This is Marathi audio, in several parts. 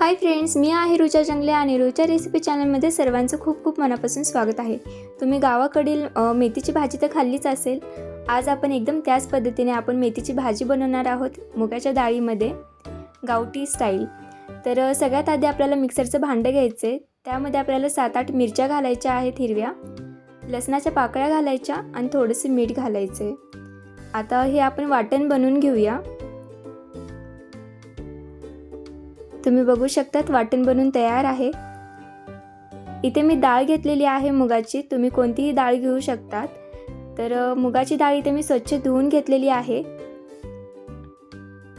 हाय फ्रेंड्स मी आहे रुचा जंगले आणि रुचा रेसिपी चॅनलमध्ये सर्वांचं खूप खूप मनापासून स्वागत आहे. तुम्ही गावाकडील मेथीची भाजी तर खाल्लीच असेल. आज आपण एकदम त्याच पद्धतीने आपण मेथीची भाजी बनवणार आहोत मुगाच्या डाळीमध्ये गावठी स्टाईल तर सगळ्यात आधी आपल्याला मिक्सरचं भांडं घ्यायचं आहे त्यामध्ये आपल्याला सात आठ मिरच्या घालायच्या आहेत हिरव्या लसणाच्या पाकळ्या घालायच्या आणि थोडंसं मीठ घालायचं आहे आता हे आपण वाटण बनवून घेऊया. तुम्ही बघू शकतात वाटण बनून तयार आहे. इथे मी डाळ घेतलेली आहे मुगाची तुम्ही कोणतीही डाळ घेऊ शकतात. तर मुगाची डाळ इथे मी स्वच्छ धुवून घेतलेली आहे.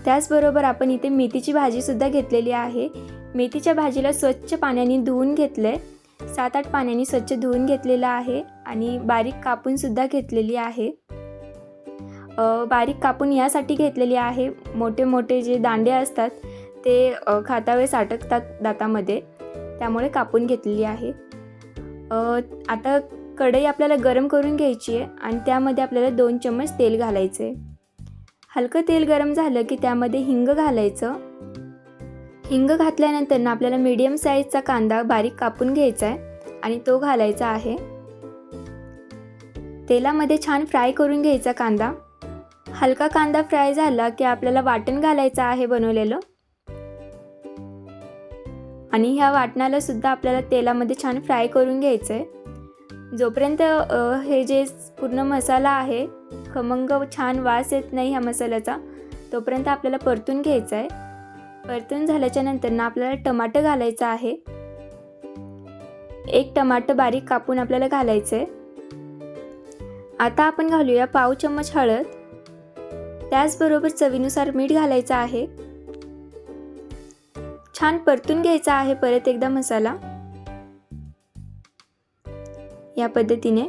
त्याचबरोबर आपण इथे मेथीची भाजीसुद्धा घेतलेली आहे. मेथीच्या भाजीला स्वच्छ पाण्याने धुवून घेतलं आहे सात आठ पाण्याने स्वच्छ धुवून घेतलेलं आहे आणि बारीक कापूनसुद्धा घेतलेली आहे. बारीक कापून यासाठी घेतलेली आहे. मोठे मोठे जे दांडे असतात ते खाता वेळेस अटकतात दातामध्ये. त्यामुळे कापून घेतलेली आहे. आता कढई आपल्याला गरम करून घ्यायची आहे आणि त्यामध्ये आपल्याला दोन चम्मच तेल घालायचं आहे हलकं तेल गरम झालं की त्यामध्ये हिंग घालायचं. हिंग घातल्यानंतर ना आपल्याला मीडियम साईजचा कांदा बारीक कापून घ्यायचा आहे आणि तो घालायचा आहे. तेलामध्ये छान फ्राय करून घ्यायचा कांदा. हलका कांदा फ्राय झाला की आपल्याला वाटण घालायचं आहे बनवलेलं. आणि ह्या वाटणाला सुद्धा आपल्याला तेलामध्ये छान फ्राय करून घ्यायचं आहे जोपर्यंत हे जे पूर्ण मसाला आहे खमंग छान वास येत नाही ह्या मसाल्याचा तोपर्यंत आपल्याला परतून घ्यायचं आहे परतून झाल्याच्यानंतर ना आपल्याला टमाटर घालायचं आहे. एक टमाटर बारीक कापून आपल्याला घालायचं आहे आता आपण घालूया पाव चम्मच हळद. त्याचबरोबर चवीनुसार मीठ घालायचं आहे. छान परतून घ्यायचा आहे परत एकदा मसाला. या पद्धतीने.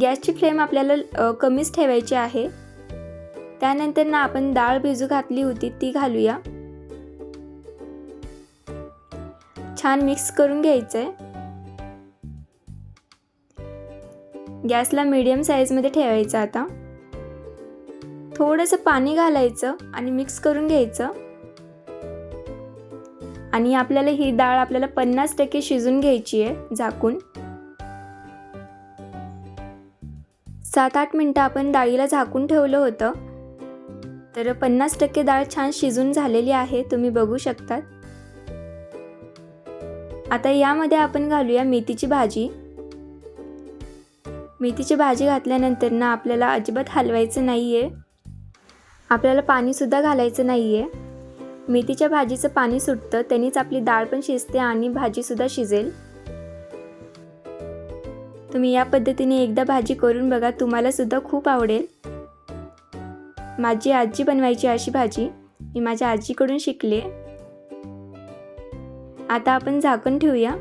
गॅसची फ्लेम आपल्याला कमीच ठेवायची आहे. त्यानंतर ना आपण डाळ भिजू घातली होती ती घालूया. छान मिक्स करून घ्यायचं आहे गॅसला मीडियम साईजमध्ये ठेवायचं आता. थोडंसं पाणी घालायचं आणि मिक्स करून घ्यायचं. आणि आपल्याला ही डाळ आपल्याला पन्नास टक्के शिजून घ्यायची आहे झाकून. सात आठ मिनटं आपण डाळीला झाकून ठेवलं होतं. तर पन्नास टक्के डाळ छान शिजून झालेली आहे तुम्ही बघू शकतात. आता यामध्ये आपण घालूया मेथीची भाजी. मेथीची भाजी घातल्यानंतर ना आपल्याला अजिबात हलवायचं नाही आहे आपल्याला पाणीसुद्धा घालायचं नाही आहे मेथीच्या भाजीचं पाणी सुटतं त्यांनीच आपली डाळ पण शिजते आणि भाजीसुद्धा शिजेल. तुम्ही या पद्धतीने एकदा भाजी करून बघा तुम्हालासुद्धा खूप आवडेल. माझी आजी बनवायची अशी भाजी मी माझ्या आजीकडून शिकले. आता आपण झाकण ठेवूया.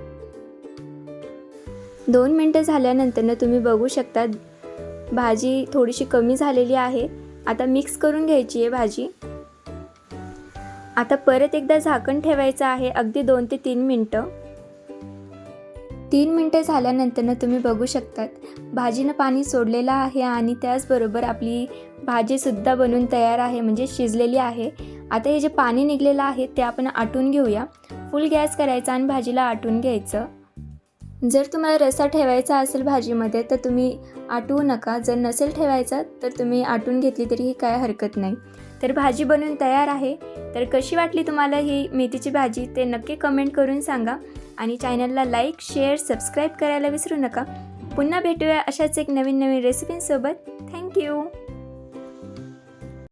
दोन मिनटं झाल्यानंतर तुम्ही बघू शकता भाजी थोडीशी कमी झालेली आहे. आता मिक्स करून घ्यायची आहे भाजी. आता परत एकदा झाकण ठेवायचं आहे अगदी दोन ते तीन मिनटं. तीन मिनटं झाल्यानंतरनं तुम्ही बघू शकतात भाजीनं पाणी सोडलेलं आहे आणि त्याचबरोबर आपली भाजीसुद्धा बनून तयार आहे म्हणजे शिजलेली आहे. आता हे जे पाणी निघलेलं आहे ते आपण आटून घेऊया. फुल गॅस करायचा आणि भाजीला आटून घ्यायचं. जर तुम्हाला रसा ठेवायचा असेल भाजीमध्ये तर तुम्ही आटवू नका. जर नसेल ठेवायचा तर तुम्ही आटून घेतली तरीही काय हरकत नाही. तर भाजी बनवून तयार आहे. तर कशी वाटली तुम्हाला ही मेथीची भाजी? ते नक्की कमेंट करून सांगा. आणि चॅनलला लाईक शेअर सबस्क्राईब करायला विसरू नका. पुन्हा भेटूया अशाच एक नवीन नवीन रेसिपींसोबत थँक्यू